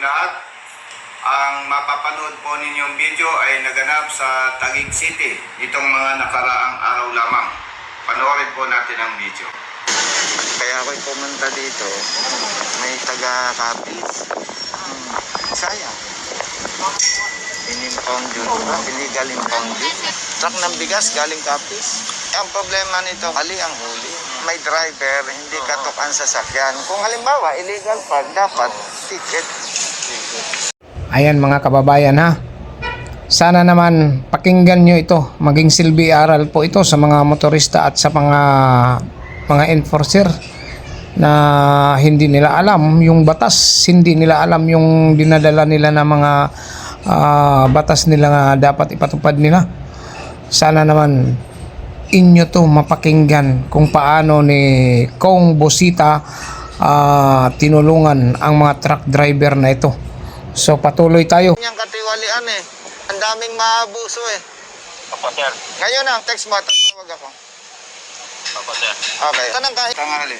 inyong lahat. Ang mapapanood po ninyong video ay naganap sa Taguig City itong mga nakaraang araw lamang. Panoorin po natin ang video. Kaya ako'y pumunta dito, may taga-kapis. Hmm, sayang. In-impound yun. Illegal impound yun. Truck ng bigas galing kapis. Ang problema nito, ali ang huli. May driver, hindi katok ang sasakyan. Kung halimbawa, illegal park, dapat ticket. Ayan mga kababayan ha. Sana naman pakinggan nyo ito. Maging silbi aral po ito sa mga motorista at sa mga mga enforcer na hindi nila alam yung batas, hindi nila alam yung dinadala nila na mga ah, batas nila nga dapat ipatupad nila. Sana naman inyo to mapakinggan kung paano ni Kong Bosita ah, tinulungan ang mga truck driver na ito. So patuloy tayo. Yung katiwalian eh. Ang daming maabuso eh. Opo, sir. Ngayon ang text mo, tatawag ako. Opo, sir. Okay. Tanang kahit tangali.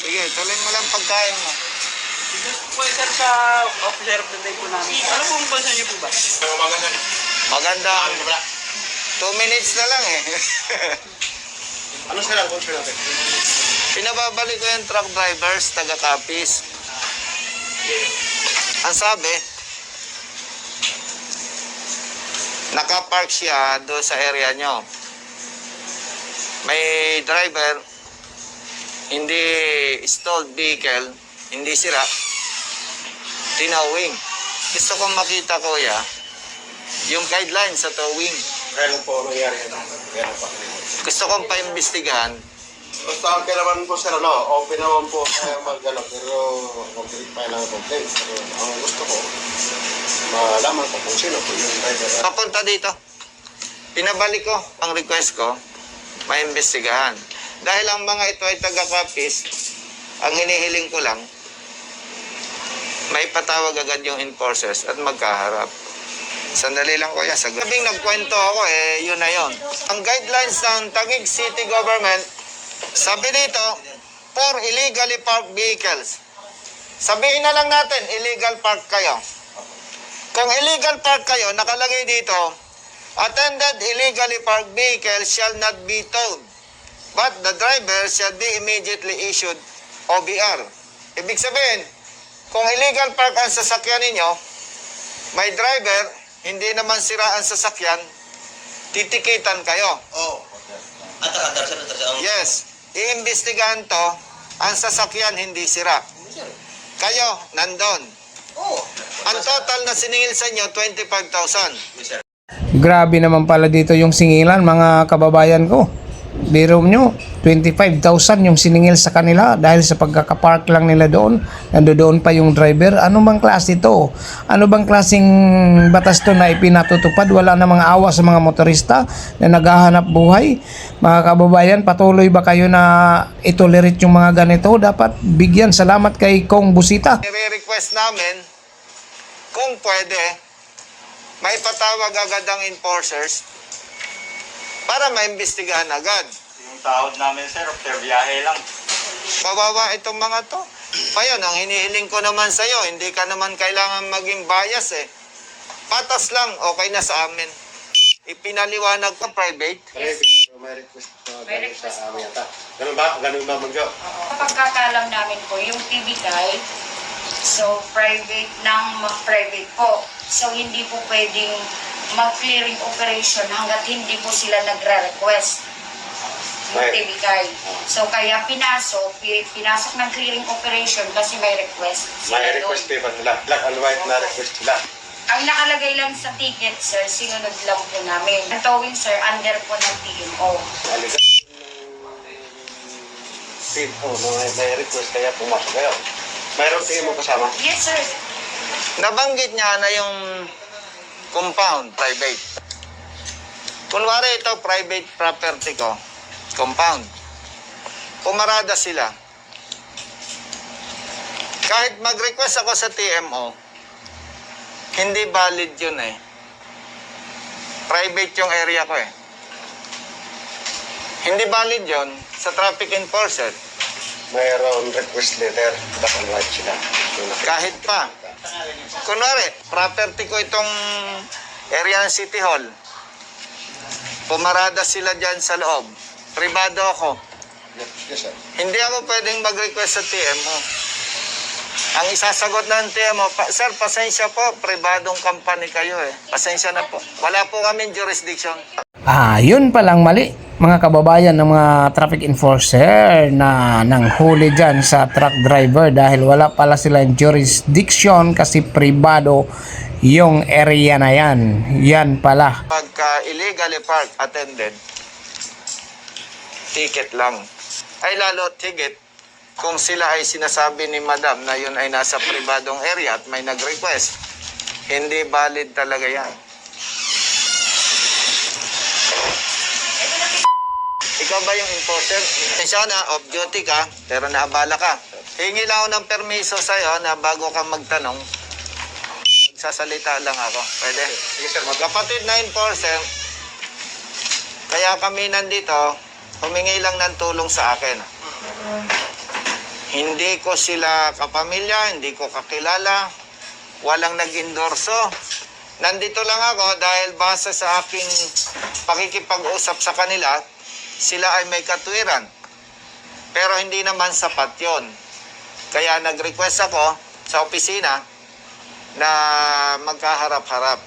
Sige, tuloy mo lang pagkain mo. Po, sir, sa officer of the day po namin. Ano po ang bansa niyo po ba? Maganda. Two minutes na lang eh. Ano sir ang culture natin? Pinababalik ko yung truck drivers, taga-kapis. Ang sabi, nakapark siya doon sa area nyo. May driver, hindi stalled vehicle, hindi sira, tinawing. Gusto kong makita kuya, yung guidelines sa towing. Kailan po nangyari yan? Gusto kong paimbestigahan Basta ang kailangan po sir, ano, open naman po kaya mag-ano, pero mag-verify lang ang complaint. Pero ang gusto ko, malaman ko kung sino po yung driver. papunta dito. Pinabalik ko ang request ko, maimbestigahan. Dahil ang mga ito ay taga-kapis, ang hinihiling ko lang, may patawag agad yung enforcers at magkaharap. Sandali lang kuya, sa gabing nagkwento ako eh, yun na yun. Ang guidelines ng Taguig City Government, sabi dito, for illegally parked vehicles. Sabihin na lang natin, illegal park kayo. Kung illegal park kayo, nakalagay dito, attended illegally parked vehicle shall not be towed, but the driver shall be immediately issued OBR. Ibig sabihin, kung illegal park ang sasakyan ninyo, may driver, hindi naman sira ang sasakyan, titikitan kayo. Oo. Atar, atar, sir, atar, sir. Yes, iimbestigahan to, ang sasakyan hindi sira. Kayo, nandun. Oo. Ang total na siningil sa inyo, 25,000. sir. Grabe naman pala dito yung singilan mga kababayan ko. Biro nyo, 25,000 yung siningil sa kanila dahil sa pagkakapark lang nila doon. Nandoon pa yung driver. Ano bang klase to? Ano bang klaseng batas to na ipinatutupad? Wala na mga awa sa mga motorista na naghahanap buhay. Mga kababayan, patuloy ba kayo na itolerate yung mga ganito? Dapat bigyan. Salamat kay Kong Busita. Nire-request namin, kung pwede, may patawag agad ang enforcers para maimbestigahan agad. Yung sahod namin, sir, after biyahe lang. Kawawa itong mga to. Payon, ang hinihiling ko naman sa'yo, hindi ka naman kailangan maging bias eh. Patas lang, okay na sa amin. Ipinaliwanag ko private. May request uh, galing sa amin yata. Ganun ba? Ganun ba, Mangjo? Pagkakalam namin po, yung TV guide, so private ng private po. So hindi po pwedeng mag-clearing operation hanggat hindi po sila nagre-request yung Right. Guide. So kaya pinasok, pi- pinasok ng clearing operation kasi may request. sila May request doon. paper nila. Black and white na request nila. Ang nakalagay lang sa ticket, sir, sinunod lang po namin. Ang towing, sir, under po ng TMO. Oh, may, may request kaya pumasok kayo. Mayroon tingin mo kasama? Yes, sir. Nabanggit niya na yung compound, private. Kunwari ito, private property ko, compound. Pumarada sila. Kahit mag-request ako sa TMO, hindi valid yun eh. Private yung area ko eh. Hindi valid yun sa traffic enforcer. mayroon request letter. Dapat sila. Kahit pa. Kunwari, property ko itong area ng City Hall. Pumarada sila dyan sa loob. Privado ako. Yes, yes, sir. Hindi ako pwedeng mag-request sa TMO. Ang isasagot ng TMO, pa, Sir, pasensya po, pribadong company kayo eh. Pasensya na po. Wala po kami jurisdiction. Ah, yun palang mali. Mga kababayan ng mga traffic enforcer na nang huli dyan sa truck driver dahil wala pala silang jurisdiction kasi pribado yung area na yan. Yan pala. Pagka illegally park attended, ticket lang. Ay lalo ticket kung sila ay sinasabi ni madam na yun ay nasa pribadong area at may nag-request. Hindi valid talaga yan. Ikaw ba yung enforcer? Tensya na, off duty ka, pero naabala ka. Hingi lang ako ng permiso sa'yo na bago ka magtanong, sasalita lang ako. Pwede? Sige, sir. Kapatid na enforcer, kaya kami nandito, humingi lang ng tulong sa akin. Hindi ko sila kapamilya, hindi ko kakilala, walang nag-endorso. Nandito lang ako dahil base sa aking pakikipag-usap sa kanila, sila ay may katwiran. Pero hindi naman sapat yon. Kaya nag-request ako sa opisina na magkaharap-harap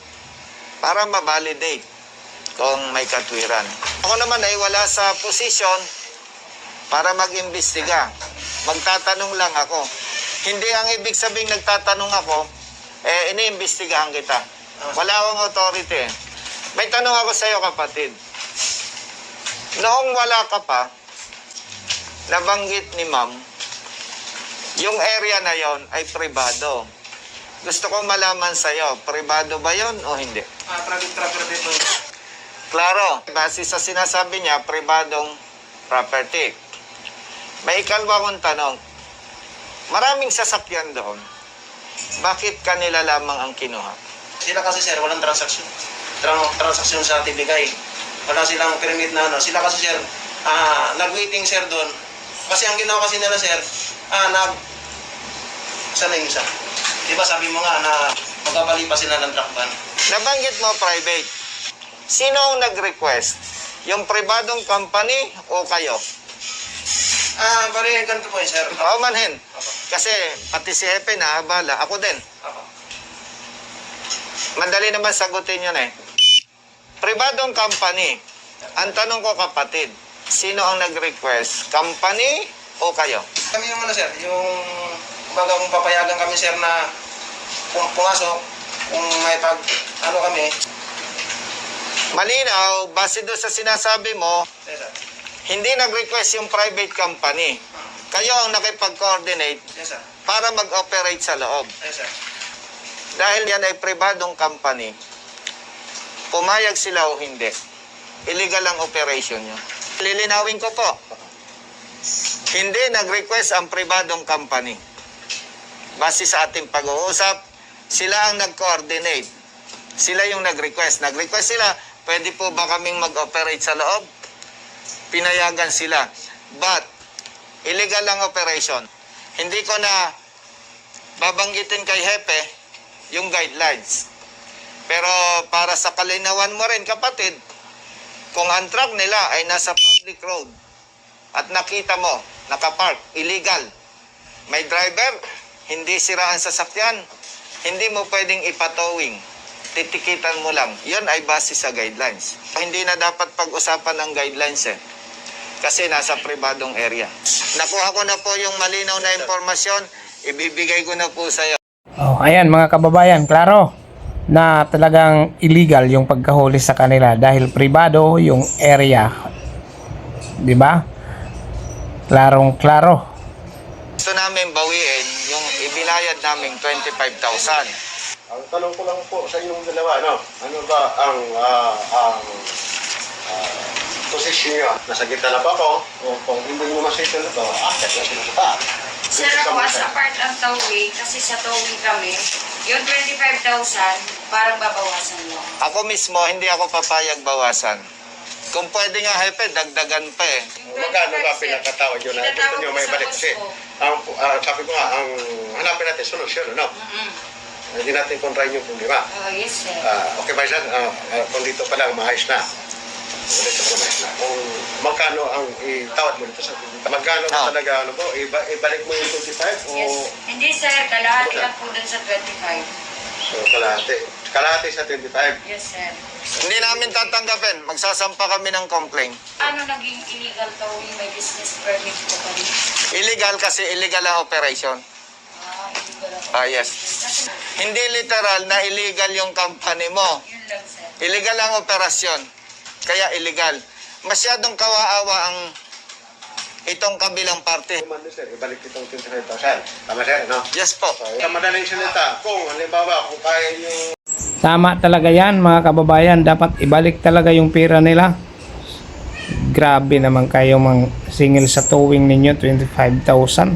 para ma-validate kung may katwiran. Ako naman ay wala sa posisyon para mag-imbestiga. Magtatanong lang ako. Hindi ang ibig sabing nagtatanong ako, eh, iniimbestigahan kita. Wala akong authority. May tanong ako sa iyo, kapatid. Noong wala ka pa, nabanggit ni ma'am, yung area na yon ay pribado. Gusto ko malaman sa iyo, pribado ba yon o hindi? Ah, private property po. Klaro, base sa sinasabi niya, pribadong property. May ikalwa kong tanong. Maraming sasakyan doon. Bakit kanila lamang ang kinuha? Sila kasi sir, walang transaksyon. Tran- transaksyon sa tibigay. Wala silang permit na ano. Sila kasi sir, ah, nag-waiting sir doon. Kasi ang ginawa kasi nila sir, ah, nag... Saan na yung isa? Di ba sabi mo nga na magkabali pa sila ng truck ban? Nabanggit mo private. Sino ang nag-request? Yung pribadong company o kayo? Ah, bari, ganito po eh, sir. Oo manhin. Kasi pati si Hepe naabala. Ako din. Madali naman sagutin yun eh. Pribadong company. Ang tanong ko kapatid, sino ang nag-request? Company o kayo? Kami yung ano sir, yung... Kumbaga kung papayagan kami sir na kung pumasok, kung may pag... Ano kami, Malinaw, base doon sa sinasabi mo, yes sir. hindi nag-request yung private company. Kayo ang nakipag-coordinate Yes sir. para mag-operate sa loob. Yes sir. Dahil yan ay pribadong company, pumayag sila o hindi, illegal ang operation nyo. Lilinawin ko po, hindi nag-request ang pribadong company. Base sa ating pag-uusap, sila ang nag-coordinate. Sila yung nag-request. Nag-request sila, pwede po ba kaming mag-operate sa loob? Pinayagan sila. But, illegal ang operation. Hindi ko na babanggitin kay Hepe yung guidelines. Pero para sa kalinawan mo rin, kapatid, kung ang truck nila ay nasa public road at nakita mo, nakapark, illegal, may driver, hindi siraan sasakyan, hindi mo pwedeng ipatowing, titikitan mo lang. Yun ay base sa guidelines. Hindi na dapat pag-usapan ng guidelines eh. Kasi nasa pribadong area. Nakuha ko na po yung malinaw na impormasyon, ibibigay ko na po sa iyo. Oh, ayan mga kababayan, klaro na talagang illegal yung pagkahuli sa kanila dahil pribado yung area. 'Di ba? Klarong klaro. Gusto namin bawiin yung ibinayad namin 25,000. Ang tanong ko lang po sa inyong dalawa, no? Ano ba ang ah, ang ah, posisyon niyo? Nasa gitna na ba ako? O kung hindi mo masito na ba, akit na sila sa taas. Sir, ako as a part ng towing, kasi sa towing kami, yung 25,000, parang babawasan mo. Ako mismo, hindi ako papayag bawasan. Kung pwede nga, Hepe, dagdagan pa eh. Magkano ba pinakatawad yun na gusto nyo may balik kasi ang, ah, sabi ko nga, ang hanapin natin solusyon, ano? Hindi natin kontrahin yung problema. Oh, yes, sir. Ah, okay ba yan? Ah, ah, kung dito pa lang, maayos na. Kung magkano ang itawad mo dito sa Magkano Ah. talaga, ano po, iba, ibalik mo yung 25 o Yes. Hindi, sir. Kalahati lang po dun sa 25. so, kalahati? Kalahati sa 25. Yes, sir. Hindi namin tatanggapin. Magsasampa kami ng complaint. Ano naging illegal towing? May business permit po pa rin. Illegal kasi illegal ang operation. Ah, illegal. Ah, yes. Kasi Hindi literal na illegal yung company mo. yun lang, sir. Illegal ang operasyon. Kaya illegal. Masyadong kawaawa ang itong kabilang parte. Kumando sir, ibalik itong 25,000. Tama sir, no? Yes po. Sa madaling salita, kung halimbawa, kung kaya yung Tama talaga yan mga kababayan. Dapat ibalik talaga yung pera nila. Grabe naman kayo mang singil sa towing ninyo, 25,000.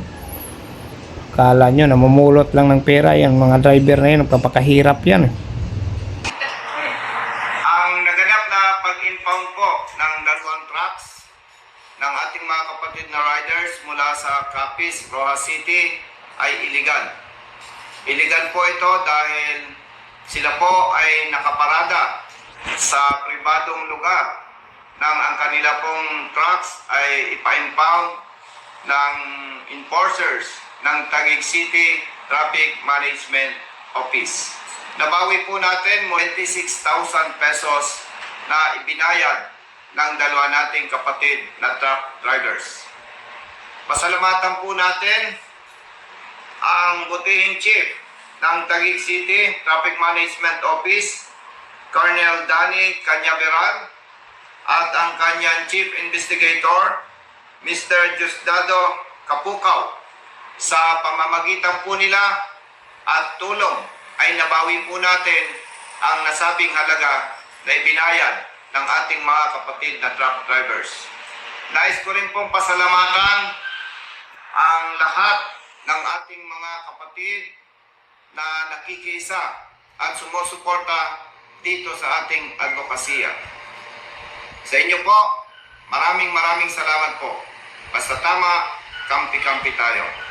Kala nyo, namumulot lang ng pera yan. Mga driver na yan, nagpapakahirap yan. eh. Ang naganap na pag-impound po ng dalawang trucks ng ating mga kapatid na riders mula sa Capiz, Rojas City ay illegal. Illegal po ito dahil sila po ay nakaparada sa pribadong lugar nang ang kanila pong trucks ay ipa-impound ng enforcers ng Taguig City Traffic Management Office. Nabawi po natin 26,000 pesos na ibinayad ng dalawa nating kapatid na truck drivers. Pasalamatan po natin ang butihing chief ng Taguig City Traffic Management Office, Colonel Danny Canyaveral, at ang kanyang chief investigator, Mr. Justado Kapukaw. Sa pamamagitan po nila at tulong ay nabawi po natin ang nasabing halaga na ibinayad ng ating mga kapatid na truck drivers. Nais ko rin pong pasalamatan ang lahat ng ating mga kapatid na nakikisa at sumusuporta dito sa ating advokasya. Sa inyo po, maraming maraming salamat po. Basta tama, kampi-kampi tayo.